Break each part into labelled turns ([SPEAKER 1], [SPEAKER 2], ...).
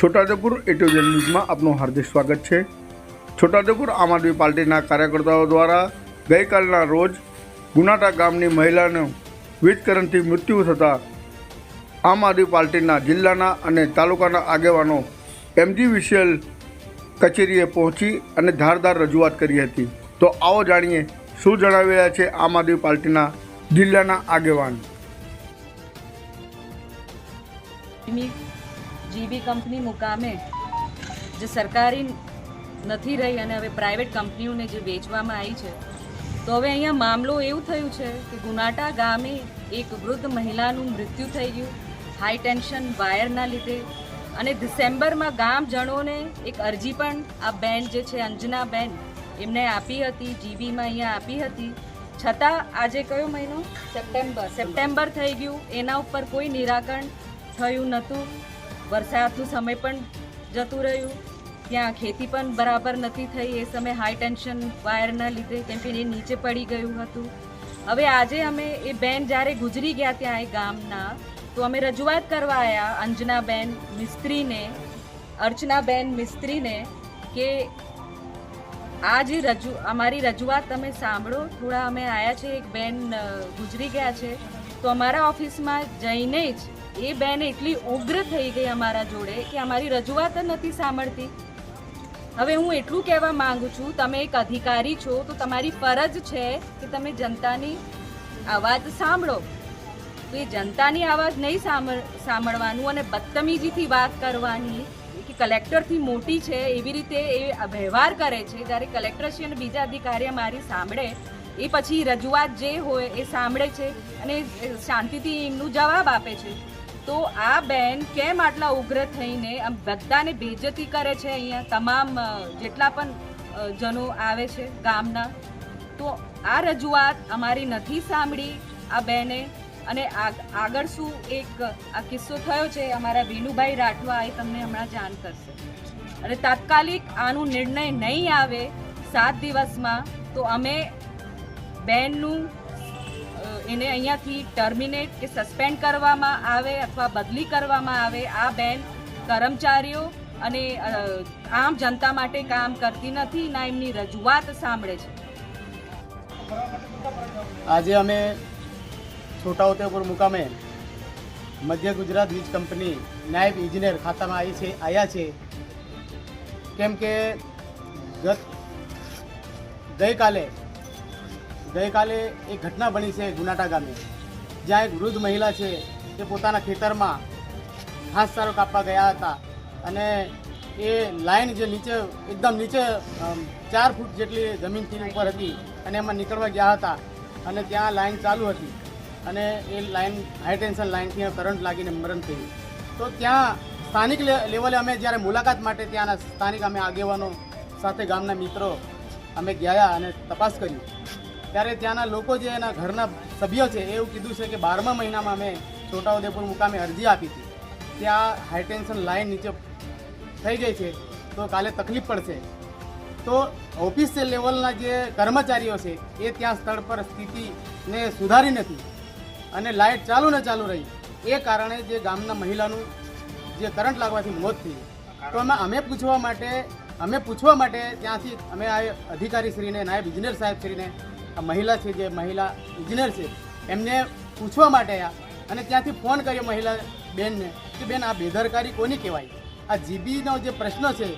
[SPEAKER 1] છોટાઉદેપુર એટોજન ન્યૂઝમાં આપનું હાર્દિક સ્વાગત છે. છોટાઉદેપુર આમ આદમી પાર્ટીના કાર્યકર્તાઓ દ્વારા ગઈકાલના રોજ ગુનાટા ગામની મહિલાનું વીજકરણથી મૃત્યુ થતાં આમ આદમી પાર્ટીના જિલ્લાના અને તાલુકાના આગેવાનો એમજીવીસીએલ કચેરીએ પહોંચી અને ધારદાર રજૂઆત કરી હતી. તો આવો જાણીએ શું જણાવી રહ્યા છે આમ આદમી પાર્ટીના જિલ્લાના આગેવાન.
[SPEAKER 2] જીબી કંપની મુકામે જે સરકારી નથી રહી અને હવે પ્રાઇવેટ કંપનીઓને જે વેચવામાં આવી છે તો હવે અહીંયા મામલો એવું થયું છે કે ગુનાટા ગામે એક વૃદ્ધ મહિલાનું મૃત્યુ થઈ ગયું હાઈ ટેન્શન વાયરના લીધે. અને ડિસેમ્બરમાં ગામજનોને એક અરજી પણ આ બેન જે છે અંજનાબેન એમને આપી હતી જીબીમાં અહીંયા આપી હતી. છતાં આજે કયો મહિનો? સપ્ટેમ્બર. સપ્ટેમ્બર થઈ ગયું. એના ઉપર કોઈ નિરાકરણ થયું નહોતું. વરસાદનું સમય પણ જતું રહ્યું. ત્યાં ખેતી પણ બરાબર નથી થઈ. એ સમયે હાઈ ટેન્શન વાયરના લીધે કેમ કે એ નીચે પડી ગયું હતું. હવે આજે અમે એ બેન જ્યારે ગુજરી ગયા ત્યાં એ ગામના, તો અમે રજૂઆત કરવા આવ્યા અંજનાબેન મિસ્ત્રીને, અર્ચનાબેન મિસ્ત્રીને કે આ જે રજૂ, અમારી રજૂઆત તમે સાંભળો. થોડા અમે આવ્યા છે, એક બેન ગુજરી ગયા છે. તો અમારા ઓફિસમાં જઈને જ એ બેન એટલી ઉગ્ર થઈ ગઈ અમારા જોડે કે અમારી રજૂઆત જ નથી સાંભળતી. હવે હું એટલું કહેવા માંગુ છું, તમે એક અધિકારી છો, તો તમારી ફરજ છે કે તમે જનતાની અવાજ સાંભળો. તો એ જનતાની અવાજ નહીં સાંભળ, સાંભળવાનું અને બદતમીજીથી વાત કરવાની કે કલેક્ટરથી મોટી છે, એવી રીતે એ વ્યવહાર કરે છે, જ્યારે કલેક્ટરશ્રી અને બીજા અધિકારી મારી સાંભળે, એ પછી રજૂઆત જે હોય એ સાંભળે છે અને શાંતિથી એમનું જવાબ આપે છે. તો આ બેન કેમ આટલા ઉગ્ર થઈને આમ બધાને બેજતી કરે છે અહીંયા? તમામ જેટલા પણ જનો આવે છે ગામના. તો આ રજૂઆત અમારી નથી સાંભળી આ બેને. અને આગ- આગળ શું એક, આ કિસ્સો થયો છે અમારા વિનુભાઈ રાઠવા, એ તમને હમણાં જાણ કરશે. અને તાત્કાલિક આનું નિર્ણય નહીં આવે સાત દિવસમાં, તો અમે બેનનું એને અહીંયાથી ટર્મિનેટ કે સસ્પેન્ડ કરવામાં આવે અથવા બદલી કરવામાં આવે આ બેન કર્મચારીઓ અને આમ જનતા માટે કામ કરતી નથી, ના એમની રજૂઆત સાંભળે છે.
[SPEAKER 3] આજે અમે છોટાઉદેપુર મુકામે મધ્ય ગુજરાત વીજ કંપની નાયબ ઇજનેર ખાતામાં આવી છે આવ્યા છે. કેમ કે ગત ગઈકાલે ગઈકાલે એક ઘટના બની છે ગુનાટા ગામે, જ્યાં એક વૃદ્ધ મહિલા છે તે પોતાના ખેતરમાં ઘાસ ચારો કાપવા ગયા હતા અને એ લાઈન જે નીચે, એકદમ નીચે ચાર ફૂટ જેટલી જમીનથી ઉપર હતી અને એમાં નીકળવા ગયા હતા અને ત્યાં લાઈન ચાલુ હતી અને એ લાઈન હાઈ ટેન્શન લાઈનથી કરંટ લાગીને મરણ થયું. તો ત્યાં સ્થાનિક લેવલે અમે જ્યારે મુલાકાત માટે ત્યાંના સ્થાનિક અમે આગેવાનો સાથે ગામના મિત્રો અમે ગયા અને તપાસ કરી. ત્યારે ત્યાંના લોકો જે એના ઘરના સભ્યો છે એવું કીધું છે કે બારમા મહિનામાં અમે છોટાઉદેપુર મુકામે અરજી આપી હતી. ત્યાં હાઈ ટેન્શન લાઈન નીચે થઈ ગઈ છે, તો કાલે તકલીફ પડશે. તો ઓફિસિયલ લેવલના જે કર્મચારીઓ છે, એ ત્યાં સ્થળ પર સ્થિતિને સુધારી નથી અને લાઇટ ચાલુ ને ચાલુ રહી. એ કારણે જે ગામના મહિલાનું જે કરંટ લાગવાથી મોત થઈ તો અમે અમે પૂછવા માટે, અમે પૂછવા માટે ત્યાંથી અમે આ અધિકારીશ્રીને નાયબ ઇજનેર સાહેબશ્રીને આ મહિલા છે જે મહિલા ઇજનેર છે, એમને પૂછવા માટે આવ્યા અને ત્યાંથી ફોન કર્યો મહિલા બેનને કે બેન આ બેદરકારી કોની કહેવાય? આ જીબીનો જે પ્રશ્ન છે,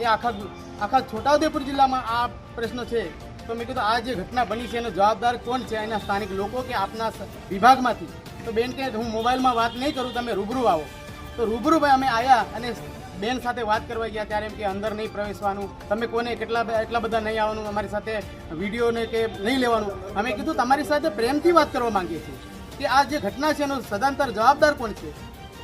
[SPEAKER 3] એ આખા આખા છોટાઉદેપુર જિલ્લામાં આ પ્રશ્ન છે. તો મેં કીધું, આ જે ઘટના બની છે, એનો જવાબદાર કોણ છે? એના સ્થાનિક લોકો કે આપના વિભાગમાંથી? તો બેન કે હું મોબાઈલમાં વાત નહીં કરું, તમે રૂબરૂ આવો. તો રૂબરૂ ભાઈ અમે આવ્યા અને બેન સાથે વાત કરવા ગયા ત્યારે એમ કે અંદર નહીં પ્રવેશવાનું, તમે કોને કેટલા એટલા બધા નહીં આવવાનું, અમારી સાથે વિડીયોને કે નહીં લેવાનું. અમે કીધું, તમારી સાથે પ્રેમથી વાત કરવા માંગીએ છીએ કે આ જે ઘટના છે એનો સદાંતર જવાબદાર કોણ છે?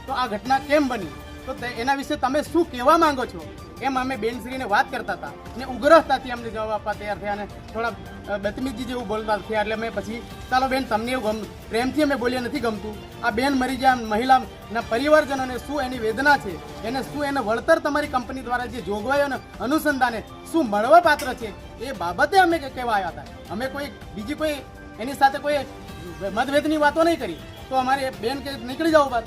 [SPEAKER 3] તો આ ઘટના કેમ બની? તો, એના વિશે તમે શું કહેવા માંગો છો? એમ અમે બેનશ્રીને વાત કરતા હતા અને ઉગ્રતાથી અમને જવાબ આપવા તૈયાર થયા અને થોડા બદતમીજી જેવું બોલતા થયા એટલે અમે પછી, ચાલો બેન, તમને એવું ગમ, પ્રેમથી અમે બોલીએ, નથી ગમતું. આ બેન મરી ગયા મહિલાના પરિવારજનોને શું એની વેદના છે? એને શું એને વળતર તમારી કંપની દ્વારા જે જોગવાઈઓને અનુસંધાને શું મળવા પાત્ર છે? એ બાબતે અમે કહેવા આવ્યા હતા. અમે કોઈ, બીજી કોઈ એની સાથે કોઈ મતભેદની વાતો નહીં કરી. તો અમારે બેન કે, નીકળી જાઓ વાત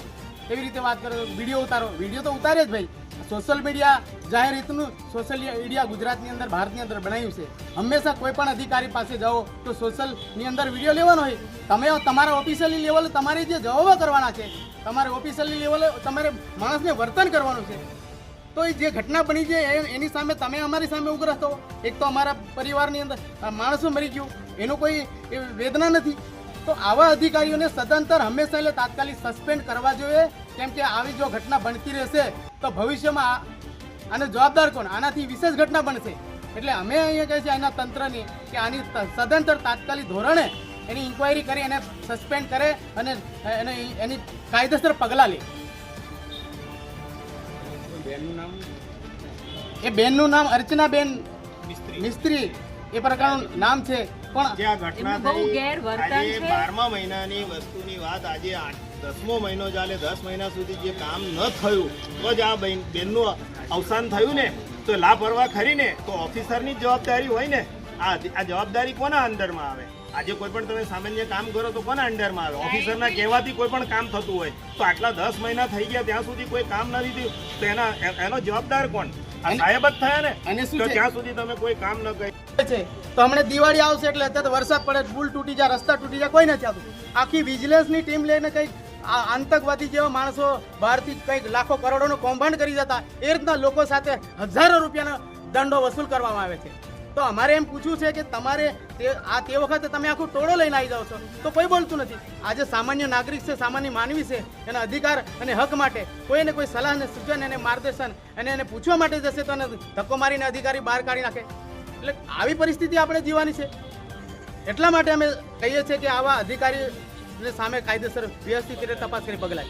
[SPEAKER 3] એવી રીતે વાત કરો, વીડિયો ઉતારો. વીડિયો તો ઉતારે જ ભાઈ. સોશિયલ મીડિયા જાહેર હિતનું સોશિયલ મીડિયા ગુજરાતની અંદર, ભારતની અંદર બનાવ્યું છે. હંમેશા કોઈ પણ અધિકારી પાસે જાઓ તો સોશિયલની અંદર વીડિયો લેવાનો હોય. તમે તમારા ઓફિશિયલી લેવલે તમારે જે જવાબો કરવાના છે, તમારે ઓફિશિયલી લેવલે તમારે માણસને વર્તન કરવાનું છે. તો એ જે ઘટના બની છે એની સામે તમે અમારી સામે ઉગ્ર થો એક તો અમારા પરિવારની અંદર માણસો મરી ગયું. એનું કોઈ વેદના નથી. તો આવા અધિકારીઓને સદંતર હંમેશા એટલે તાત્કાલિક સસ્પેન્ડ કરવા જોઈએ. કેમ કે આવી જો ઘટના બનતી રહેશે તો ભવિષ્યમાં આને જવાબદાર કોણ? આનાથી વિશેષ ઘટના બનશે. એટલે અમે અહીંયા કહે છે આના તંત્રની કે આની સદંતર તાત્કાલિક ધોરણે એની ઇન્કવાયરી કરી એને સસ્પેન્ડ કરે અને એને એની કાયદેસર પગલાં લે. એ બેનનું નામ અર્ચનાબેન મિસ્ત્રી. એ પ્રકારનું નામ છે. પણ
[SPEAKER 4] જે આ ઘટના થઈ.
[SPEAKER 2] ગેરવર્તન
[SPEAKER 4] આજે
[SPEAKER 2] છે.
[SPEAKER 4] બારમા મહિનાની વસ્તુની વાત આજે આઠ- દસમો મહિનો ચાલે દસ મહિના સુધી જે કામ ન થયું તો જ આ બેન- બેનનું અવસાન થયું ને. તો લાપરવા ખરી ને તો ઓફિસરની જવાબદારી હોય ને. આ આ જવાબદારી કોના અંડરમાં આવે? આજે કોઈ પણ તમે સામાન્ય કામ કરો તો કોના અંડરમાં આવે? ઓફિસરના કહેવાથી કોઈ પણ કામ થતું હોય. તો આટલા દસ મહિના થઈ ગયા ત્યાં સુધી કોઈ કામ નથી થયું તો એના એનો જવાબદાર કોણ? સાહેબ જ થયા ને.
[SPEAKER 3] અને શું
[SPEAKER 4] ત્યાં સુધી તમે કોઈ કામ ન કરી
[SPEAKER 3] છે. તો હમણાં દિવાળી આવશે એટલે અત્યારે વરસાદ પડે પુલ તૂટી જાય રસ્તા તૂટી જાય કોઈ નથી આવતું. આખી વિજિલન્સની ટીમ લઈને કંઈક આ આતંકવાદી જેવા માણસો બહારથી કંઈક લાખો કરોડોનું કૌભાંડ કરી જતા, એ રીતના લોકો સાથે હજારો રૂપિયાનો દંડો વસૂલ કરવામાં આવે છે. તો અમારે એમ પૂછવું છે કે તમારે તે, આ તે વખતે તમે આખું ટોળો લઈને આવી જાઓ છો, તો કોઈ બોલતું નથી. આજે સામાન્ય નાગરિક છે, સામાન્ય માનવી છે, એના અધિકાર અને હક માટે કોઈને કોઈ સલાહ અને સૂચન અને માર્ગદર્શન અને એને પૂછવા માટે જશે તો એને ધક્કો મારીને અધિકારી બહાર કાઢી નાખે. એટલે આવી પરિસ્થિતિ આપણે જીવવાની છે. એટલા માટે અમે કહીએ છીએ કે આવા અધિકારીને સામે કાયદેસર વ્યવસ્થિત રીતે તપાસ કરી પગલાં.